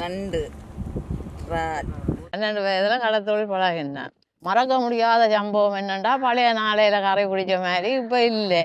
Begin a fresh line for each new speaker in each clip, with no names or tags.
நண்டு நண்டு
பன்னெண்டு வயதில் கடத்தொழில் பழகினேன் மறக்க முடியாத சம்பவம் என்னண்டா? பழைய நாளையில் கரை பிடிச்ச மாதிரி இப்போ இல்லை.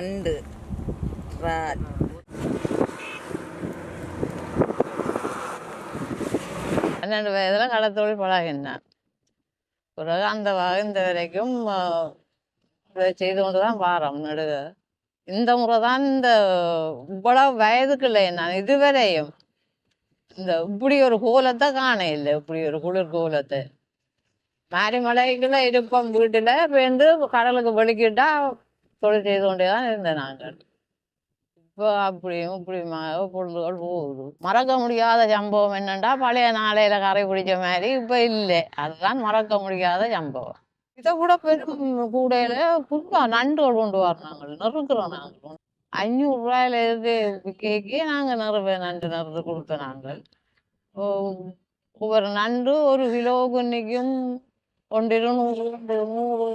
நண்டு இறால்
பன்னெண்டு வயதில் கடத்தோடு பழகினேன் பிறகு அந்த இந்த வரைக்கும் இதை செய்து கொண்டு தான் வாரம் நடுக இந்த முறை தான் இந்த இவ்வளவு வயதுக்கு இல்லை நான் இதுவரையும் இந்த இப்படி ஒரு கோலத்தை காண இல்லை இப்படி ஒரு குளிர் கோலத்தை மாரிமலைக்குள்ள இருப்போம் வீட்டில் வந்து கடலுக்கு வெளிக்கிட்டால் தொழில் செய்து கொண்டே தான் இருந்தேன் நாங்கள். இப்போ அப்படியும் இப்படியுமா பொழுதுகள் போகுது. மறக்க முடியாத சம்பவம் என்னண்டா பழைய நாளையில் கரை பிடிச்ச மாதிரி இப்போ இல்லை. அதுதான் மறக்க முடியாத சம்பவம். இதை கூட பெரும் கூடையில் புதுவா நண்டுகள் கொண்டு வரணாங்க நறுக்கிறோம் நாங்கள். அஞ்சூறு ரூபாயில இருந்து கேக்கே நாங்கள் நிறுவ நண்டு நிறுத்து கொடுத்தோம் நாங்கள். ஓ, ஒவ்வொரு நண்டு ஒரு கிலோவுக்கு இன்னைக்கும் ஒன்று இருநூறு நூறு.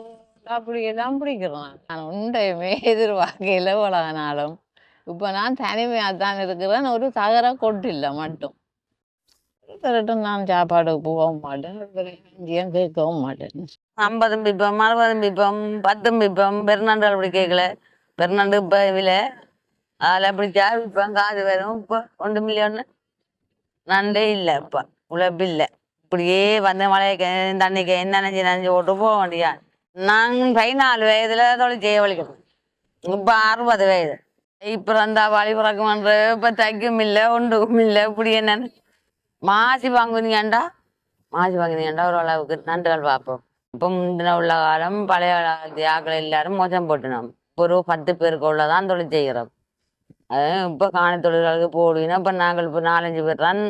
அப்படி பிடிக்கிறான் நான் உண்டையுமே எதிர்பார்க்கையில் உலகனாலும் இப்போ நான் தனிமையாக தான் இருக்கிறேன். ஒரு தகர கொட்டில்லை மட்டும். திரட்டும் நான் சாப்பாடுக்கு போகவும் மாட்டேன். எங்கேயும் கேட்கவும் மாட்டேன்.
ஐம்பதும் பிப்பம் அறுபதும் பிப்பம் பத்தும் பிப்பம் பெருநாண்டு அப்படி கேட்கல. பெருநாண்டு இப்போ விலை. அதில் அப்படி விற்பம் காது வரும். இப்போ ஒன்று மில்லியன் நண்டே இல்லை இப்போ. உழைப்பு இல்லை. இப்படியே வந்த மழைக்கு தண்ணிக்கு என்ன நினைஞ்சு நினைஞ்சு ஓட்டு போக வேண்டியா நாங்கள் பதினாலு வயதுல தொழில் செய்ய வலிக்கணும் இப்போ அறுபது வயது. இப்போ இருந்தா வழி பிறக்குமன்ற இப்போ தைக்கும் இல்லை ஒன்றுக்கும் இல்லை இப்படி என்னன்னு. மாசி வாங்குனீங்கண்டா? மாசி வாங்குனீங்கண்டா ஒரு அளவுக்கு. நண்டுகள் பார்ப்போம் இப்போ முந்தின உள்ள காலம் பழைய காலத்து ஆக்கள் எல்லாரும் மோசம் போட்டுனோம். ஒரு பத்து பேருக்கு உள்ளதான் தொழில் செய்கிறோம். அது இப்போ காண தொழில்களுக்கு போடுவீங்கன்னா இப்போ நாங்கள் இப்போ நாலஞ்சு பேர் தான்.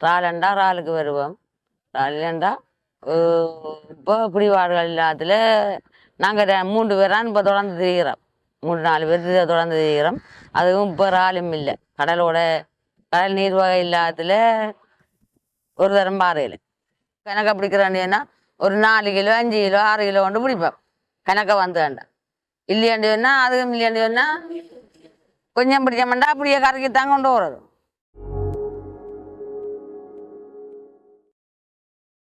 ராலண்டா ராலுக்கு வருவோம். ராலண்டா இப்போ பிடிவாடுகள் இல்லாததில் நாங்கள் மூன்று பேரான் இப்போ தொடர்ந்து திரிகிறோம் மூணு நாலு பேர் தொடர்ந்து திரிகிறோம் அதுவும் இப்போ ராலும் இல்லை. கடலோட கடல் நீர் வகை இல்லாததில் ஒரு தரம் பாறையில். கணக்கை பிடிக்கிறாண்டியன்னா ஒரு நாலு கிலோ அஞ்சு கிலோ ஆறு கிலோ கொண்டு பிடிப்பேன் கணக்கை வந்து வேண்டாம் இல்லையாண்டியன்னா அதுவும் இல்லையாண்டியன்னா கொஞ்சம் பிடிச்சோம்னா அப்படியே கரைக்கி தான் கொண்டு வர்றது